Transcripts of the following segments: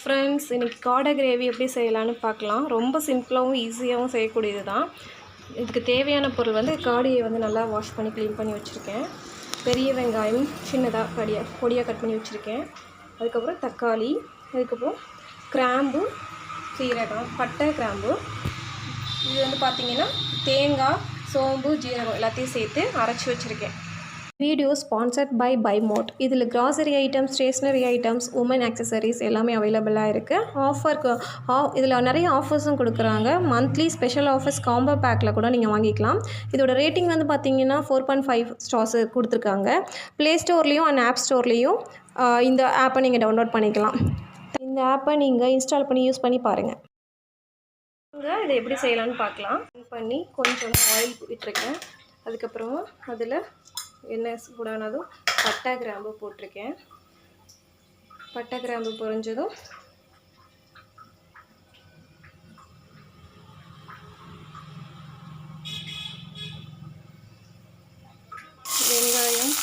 Friends இன்றைக்கி காடை gravy எப்படி செய்யலான்னு பார்க்கலாம். ரொம்ப சிம்பிளாகவும் ஈஸியாகவும் செய்யக்கூடியது தான் இதுக்கு தேவையான பொருள் வந்து காடையை வந்து நல்லா வாஷ் பண்ணி க்ளீன் பண்ணி வச்சுருக்கேன். பெரிய வெங்காயம் சின்னதாக கடியாக பொடியாக கட் பண்ணி வச்சுருக்கேன். அதுக்கப்புறம் தக்காளி அதுக்கப்புறம் கிராம்பு சீரகம் பட்டை கிராம்பு. இது வந்து பார்த்திங்கன்னா தேங்காய் சோம்பு ஜீரகம் எல்லாத்தையும் சேர்த்து அரைச்சி வச்சுருக்கேன். Video sponsored by by mode இதில் grocery items stationery items women accessories எல்லாமே அவைலபிளாக இருக்குது ஆஃபருக்கு இதில் நிறைய ஆஃபர்ஸும் கொடுக்குறாங்க. மந்த்லி ஸ்பெஷல் ஆஃபர்ஸ் காம்போ பேக்கில் கூட நீங்கள் வாங்கிக்கலாம். இதோட ரேட்டிங் வந்து பார்த்தீங்கன்னா ஃபோர் பாயிண்ட் ஃபைவ் ஸ்டார்ஸ் கொடுத்துருக்காங்க. ப்ளே ஸ்டோர்லேயும் அண்ட் ஆப் ஸ்டோர்லேயும் இந்த ஆப்பை நீங்கள் டவுன்லோட் பண்ணிக்கலாம். இந்த ஆப்பை நீங்கள் இன்ஸ்டால் பண்ணி யூஸ் பண்ணி பாருங்கள் இதை எப்படி செய்யலாம்னு பார்க்கலாம். பண்ணி கொஞ்சம் ஆயில் விட்டுருக்கேன் அதுக்கப்புறமா அதில் எண்ணெய் சூடானதும் பட்டை கிராம்பு போட்டிருக்கேன். பட்டை கிராம்பு பொரிஞ்சதும் வெங்காயம்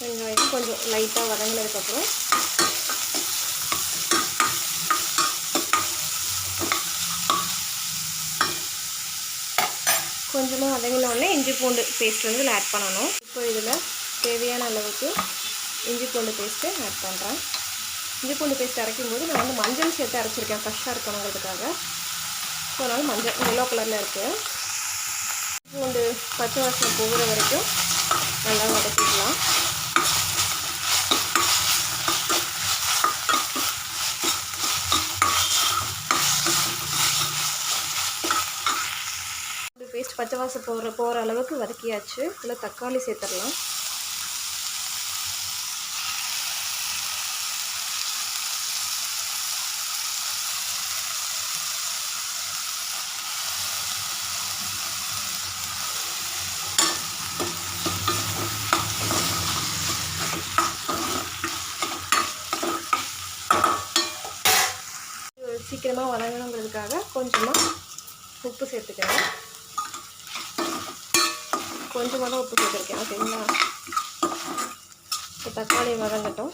வெங்காயம் கொஞ்சம் லைட்டாக வதங்கினதுக்கப்புறம் கொஞ்சமாக வதங்கினோடனே இஞ்சி பூண்டு பேஸ்ட் வந்து ஆட் பண்ணணும். இப்போ இதில் தேவையான அளவுக்கு இஞ்சி பூண்டு பேஸ்ட்டு ஆட் பண்ணுறேன் இஞ்சி பூண்டு பேஸ்ட் அரைக்கும் போது நான் வந்து மஞ்சள் சேர்த்து அரைச்சிருக்கேன். ஃப்ரெஷ்ஷாக இருக்கணுங்கிறதுக்காக ஸோ அதனால் மஞ்சள் எல்லோ கலரில் இருக்குது பூண்டு பச்சை வாசனை போகிற வரைக்கும் நல்லா வதக்கிக்கலாம். பேஸ்ட் பச்சை வாசம் போகிற போகிற அளவுக்கு வதக்கியாச்சு. இதில் தக்காளி சேர்த்துடலாம். சீக்கிரமாக வதங்கணுங்கிறதுக்காக கொஞ்சமாக உப்பு சேர்த்துக்கிறேன் கொஞ்சமாக தான் உப்பு சேர்த்துருக்கேன். ஓகேங்களா? இப்போ தக்காளி வதங்கட்டும்.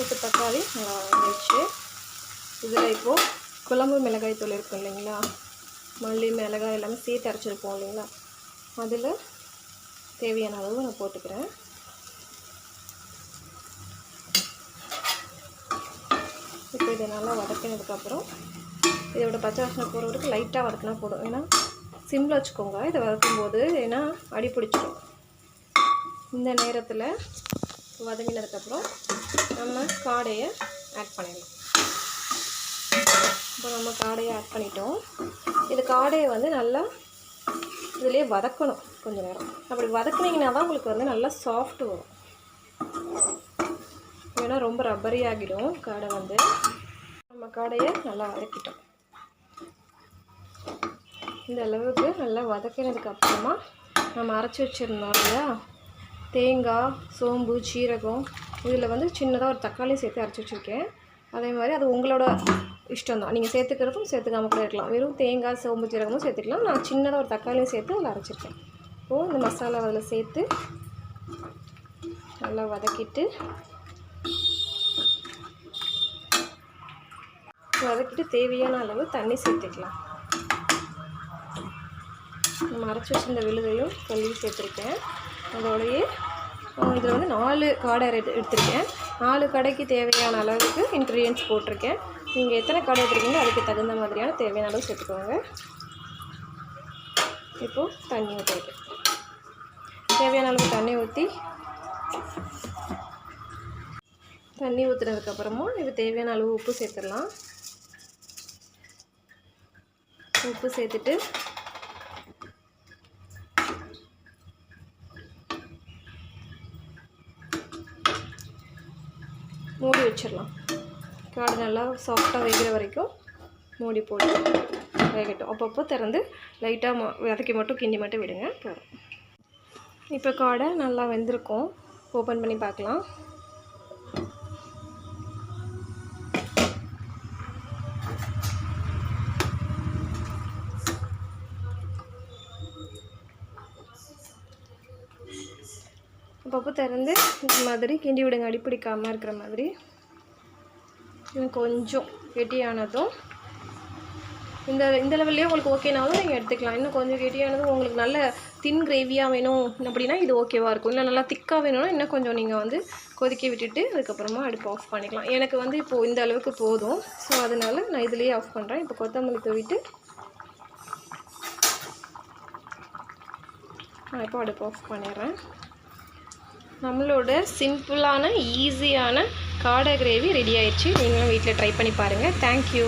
இப்போ தக்காளி நல்லா வதங்கிடுச்சு. இதில் இப்போது குழம்பு மிளகாய் தூள் இருக்கும் இல்லைங்களா? மல்லி மிளகாய் எல்லாமே சேர்த்து அரைச்சிருப்போம் இல்லைங்களா? அதில் தேவையான அளவு நான் போட்டுக்கிறேன். இப்போ இதை நல்லா வதக்கினதுக்கப்புறம் இதோட பச்சை வாசனை போகிற வரைக்கும் லைட்டாக வதக்கினா போதும். ஏன்னா சிம்மில் வச்சுக்கோங்க. இதை வதக்கும்போது ஏன்னா அடி பிடிச்சிடும். இந்த நேரத்தில் வதங்கினதுக்கப்புறம் நம்ம காடையை ஆட் பண்ணிடலாம். இப்போ நம்ம காடையை ஆட் பண்ணிட்டோம். இது காடையை வந்து நல்லா இதிலே வதக்கணும் கொஞ்சம் நேரம். அப்படி வதக்குனீங்கன்னா தான் உங்களுக்கு வந்து நல்லா சாஃப்ட் வரும். ஏன்னா ரொம்ப ரப்பரி ஆகிடும். காடை வந்து நம்ம காடையை நல்லா வதக்கிட்டோம். இந்த அளவுக்கு நல்லா வதக்கினதுக்கு அப்புறமா நம்ம அரைச்சி வச்சுருந்தோம் இல்லையா? தேங்காய் சோம்பு சீரகம் இதில் வந்து சின்னதாக ஒரு தக்காளி சேர்த்து அரைச்சி வச்சுருக்கேன். அதே மாதிரி அது உங்களோட இஷ்டம் தான் நீங்கள் சேர்த்துக்கிறதும் சேர்த்துக்காம கூட இருக்கலாம். வெறும் தேங்காய் சோம்பு சீரகமும் சேர்த்துக்கலாம். நான் சின்னதாக ஒரு தக்காளியும் சேர்த்து அதில் அரைச்சிருக்கேன். இப்போது இந்த மசாலா அதில் சேர்த்து நல்லா வதக்கிட்டு வதக்கிட்டு தேவையான அளவு தண்ணி சேர்த்துக்கலாம். மறைச்சி வச்சிருந்த விழுதையும் கழுவி சேர்த்துருக்கேன். அதோடையே இதில் வந்து நாலு காடை எடுத்திருக்கேன். நாலு கடைக்கு தேவையான அளவுக்கு இன்க்ரீடியன்ஸ் போட்டிருக்கேன். நீங்கள் எத்தனை கடை எடுத்துருக்கீங்களோ அதுக்கு தகுந்த மாதிரியான தேவையான அளவு சேர்த்துக்கோங்க. இப்போது தண்ணி ஊற்றிருக்கேன் தேவையான அளவு தண்ணி ஊற்றி தண்ணி ஊற்றுனதுக்கப்புறமா இது தேவையான அளவு உப்பு சேர்த்துடலாம். உப்பு சேர்த்துட்டு மூடி வச்சிடலாம். காடு நல்லா சாஃப்டாக வேகிற வரைக்கும் மூடி போட்டு வேகட்டும். அப்பப்போ திறந்து லைட்டாக வதக்கி மட்டும் கிண்டி மட்டும் விடுங்க. போதும். இப்போ காடை நல்லா வெந்திருக்கும். ஓப்பன் பண்ணி பார்க்கலாம். அப்பப்போ திறந்து இந்த மாதிரி கிண்டி விடுங்க அடிப்பிடிக்காமல் இருக்கிற மாதிரி. இன்னும் கொஞ்சம் கெட்டியானதும் இந்த இந்த லெவல்லே உங்களுக்கு ஓகேனாலும் நீங்கள் எடுத்துக்கலாம். இன்னும் கொஞ்சம் கெட்டியானதும் உங்களுக்கு நல்ல தின் கிரேவியாக வேணும் அப்படின்னா இது ஓகேவாக இருக்கும். இல்லை நல்லா திக்காக வேணும்னா இன்னும் கொஞ்சம் நீங்கள் வந்து கொதிக்க விட்டுட்டு அதுக்கப்புறமா அடுப்பு ஆஃப் பண்ணிக்கலாம். எனக்கு வந்து இப்போது இந்த அளவுக்கு போதும். ஸோ அதனால் நான் இதுலேயே ஆஃப் பண்ணுறேன் இப்போ கொத்தமல்லி தூவிட்டு நான் இப்போ அடுப்பு ஆஃப் பண்ணிடுறேன். நம்மளோட சிம்பிளான ஈஸியான காடை கிரேவி ரெடி ஆயிடுச்சு. நீங்களும் வீட்டில் ட்ரை பண்ணி பாருங்கள் தேங்க்யூ